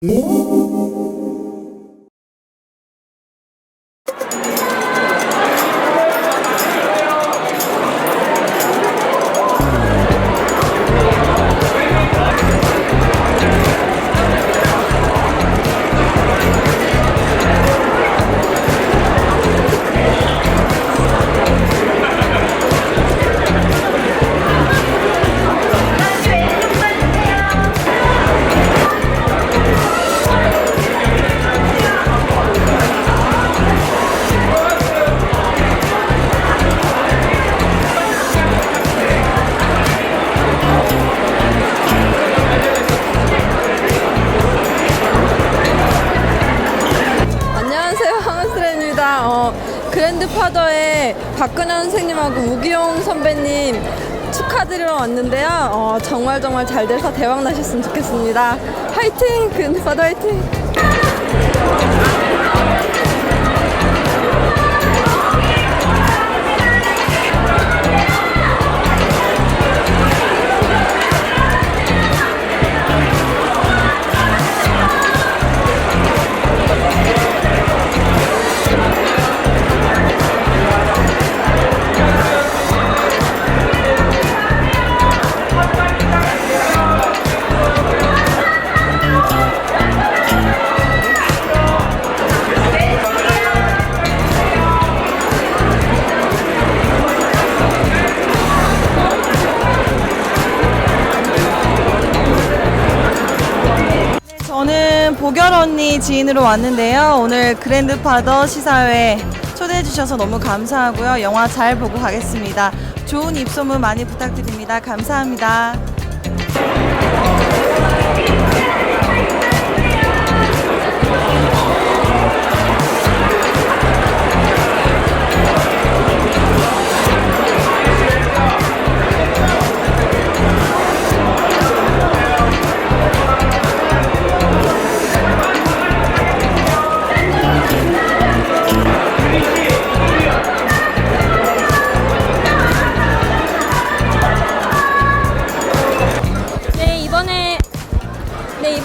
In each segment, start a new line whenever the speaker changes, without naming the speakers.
Música 그랜드파더의 박근혜 선생님하고 우기용 선배님 축하드리러 왔는데요. 어, 정말 정말 잘 돼서 대박 나셨으면 좋겠습니다. 화이팅! 그랜드파더 화이팅!
보결 언니 지인으로 왔는데요. 오늘 그랜드파더 시사회 초대해 주셔서 너무 감사하고요. 영화 잘 보고 가겠습니다. 좋은 입소문 많이 부탁드립니다. 감사합니다.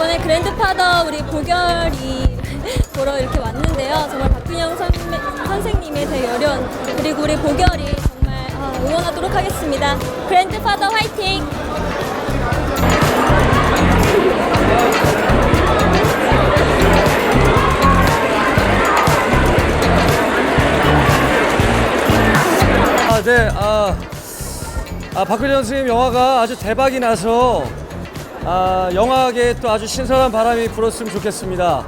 이번에 그랜드파더 우리 보결이 보러 이렇게 왔는데요. 정말 박균영 선배, 선생님의 대열연 그리고 우리 보결이 정말 아, 응원하도록 하겠습니다. 그랜드파더 화이팅!
아, 네. 아, 아 박근혜 선생님 영화가 아주 대박이 나서 아, 영화계에 또 아주 신선한 바람이 불었으면 좋겠습니다.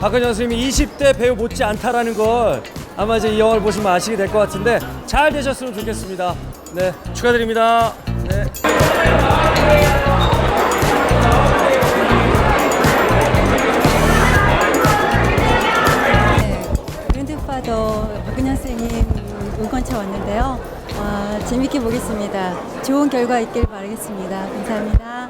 박근혜 선생님이 20대 배우 못지 않다라는 걸 아마 이제 이 영화를 보시면 아시게 될 것 같은데 잘 되셨으면 좋겠습니다. 네, 축하드립니다. 네.
아, 재밌게 보겠습니다. 좋은 결과 있길 바라겠습니다. 감사합니다.